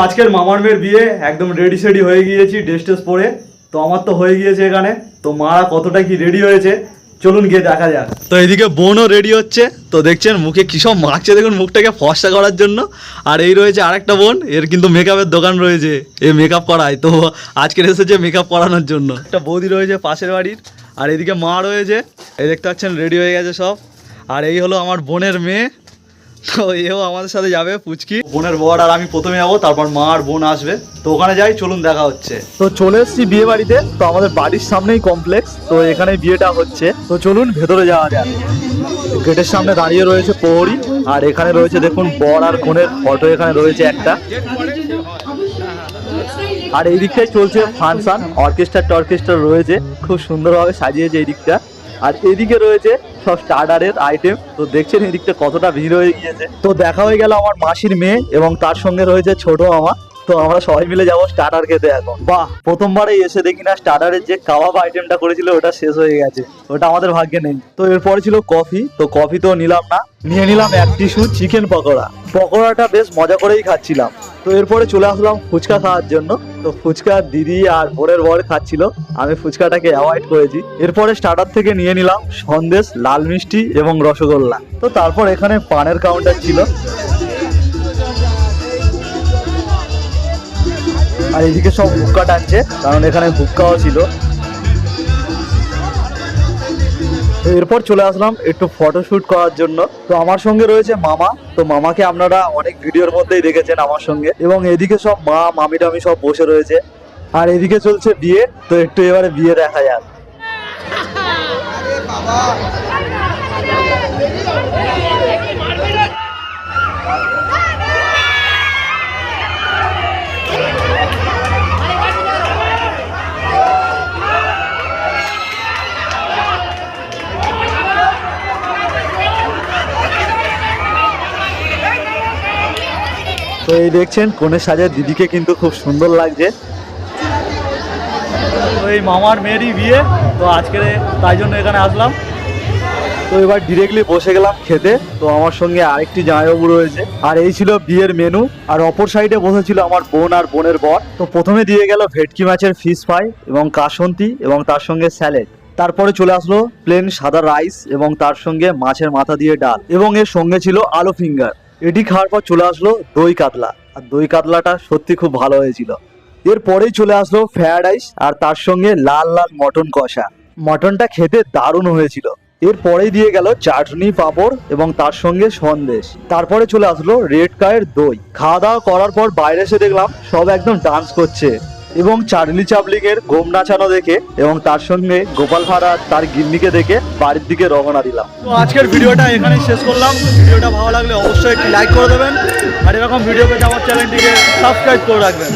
আজকের মামার মেয়ের বিয়ে একদম রেডি সেডি হয়ে গিয়েছি ড্রেস টেস পরে। তো আমার তো হয়ে গিয়েছে এখানে। তো মারা কতটা কি রেডি হয়েছে, চলুন গিয়ে দেখা যাক। তো এদিকে বোনও রেডি হচ্ছে। তো দেখছেন মুখে কী সব মাখছে দেখুন মুখটাকে ফর্সা করার জন্য। আর এই রয়েছে আরেকটা বোন, এর কিন্তু মেকআপের দোকান রয়েছে, এ মেকআপ করায়। তো আজকের এসেছে মেকআপ করানোর জন্য। একটা বৌদি রয়েছে পাশের বাড়ির, আর এদিকে মা রয়েছে। এই দেখতে পাচ্ছেন রেডি হয়ে গেছে সব। আর এই হলো আমার বোনের মেয়ে। তো এও আমাদের সাথে যাবে পুচকি। বোনের বর আর আমি প্রথমে যাব তারপর মা আর বোন আসবে। তো ওখানে যাই চলুন দেখা হচ্ছে। তো চলে এসেছি বিয়ে বাড়িতে। তো আমাদের বাড়ির সামনেই কমপ্লেক্স তো এখানে বিয়েটা হচ্ছে। তো চলুন ভেতরে যাওয়া যাক। গেটের সামনে দাঁড়িয়ে রয়েছে প্রহরী আর এখানে রয়েছে দেখুন বর আর কনের ফটো এখানে রয়েছে একটা। আর এই দিকটাই চলছে ফাংশন অর্কেস্ট্রা টর্কেস্ট্রা রয়েছে। খুব সুন্দরভাবে সাজিয়েছে এই দিকটা আর এদিকে রয়েছে সব স্টার্টারের আইটেম তো দেখছেন এদিকটা কতটা ভিড় হয়ে গিয়েছে। তো দেখা হয়ে গেল আমার মাসির মেয়ে এবং তার সঙ্গে রয়েছে ছোট মামা। তো আমরা সবাই মিলে যাব স্টার্টার খেতে এখন। বাহ প্রথমবারে এসে দেখি না স্টার্টারের যে কাবাব আইটেমটা করেছিল, ওটা শেষ হয়ে গেছে। ওটা আমাদের ভাগ্যে নেই। তো এরপরে ছিল কফি তো কফি তো নিলাম না। নিয়ে নিলাম এক টিস্যু চিকেন পকোড়া। পকোড়াটা বেশ মজা করেই খাচ্ছিলাম। তো এরপরে চলে আসলাম ফুচকা খাওয়ার জন্য। তো ফুচকা দিদি আর বোনের বর খাচ্ছিল। আমি ফুচকাটাকে অ্যাভয়েড করেছি। এরপরে স্টার্টার থেকে নিয়ে নিলাম সন্দেশ, লাল মিষ্টি এবং রসগোল্লা। তো তারপর এখানে পানের কাউন্টার ছিল। আর এদিকে সব হুক্কা টানছে, কারণ এখানে হুক্কাও ছিল। এরপর চলে আসলাম একটু ফটোশুট করার জন্য। তো আমার সঙ্গে রয়েছে মামা। তো মামাকে আপনারা অনেক ভিডিওর মধ্যেই দেখেছেন আমার সঙ্গে। এবং এদিকে সব মা, মামি, টামি সব বসে রয়েছে। আর এদিকে চলছে বিয়ে। তো একটু এবারে বিয়ে দেখা যাক। তো এই দেখছেন কনের সাজে দিদিকে কিন্তু খুব সুন্দর লাগছে। তো এই মামার মেয়েরই বিয়ে তো আজকে তাই জন্য এখানে আসলাম। তো এবার ডিরেক্টলি বসে গেলাম খেতে তো আমার সঙ্গে আরেকটি জামাইবাবু রয়েছে। আর এই ছিল বিয়ের মেনু আর অপর সাইডে বসেছিল আমার বোন আর বোনের বর। তো প্রথমে দিয়ে গেল ভেটকি মাছের ফিশ ফ্রাই এবং কাসন্তি এবং তার সঙ্গে স্যালেড তারপরে চলে আসলো প্লেন সাদা রাইস এবং তার সঙ্গে মাছের মাথা দিয়ে ডাল। এবং এর সঙ্গে ছিল আলু ফিঙ্গার এটি খাওয়ার পর চলে আসলো দই কাতলা। আর দই কাতলাটা সত্যি খুব ভালো হয়েছিল। এরপরেই চলে আসলো ফ্রায়েড রাইস আর তার সঙ্গে লাল লাল মটন কষা। মটনটা খেতে দারুণ হয়েছিল। এরপরেই দিয়ে গেল চাটনি পাঁপড় এবং তার সঙ্গে সন্দেশ। তারপরে চলে আসলো রেড কায়ের দই। খাওয়া দাওয়া করার পর বাইরে এসে দেখলাম সব একদম ডান্স করছে। এবং চার্লি চাপলিংয়ের ঘোম নাচানো দেখে এবং তার সঙ্গে গোপাল ভাড়া তার গিন্নিকে দেখে বাড়ির দিকে রওনা দিলাম। আজকের ভিডিওটা এখানেই শেষ করলাম। ভিডিওটা ভালো লাগলে অবশ্যই একটি লাইক করে দেবেন। আর এরকম ভিডিও পেতে আমার চ্যানেলটিকে সাবস্ক্রাইব করে রাখবেন।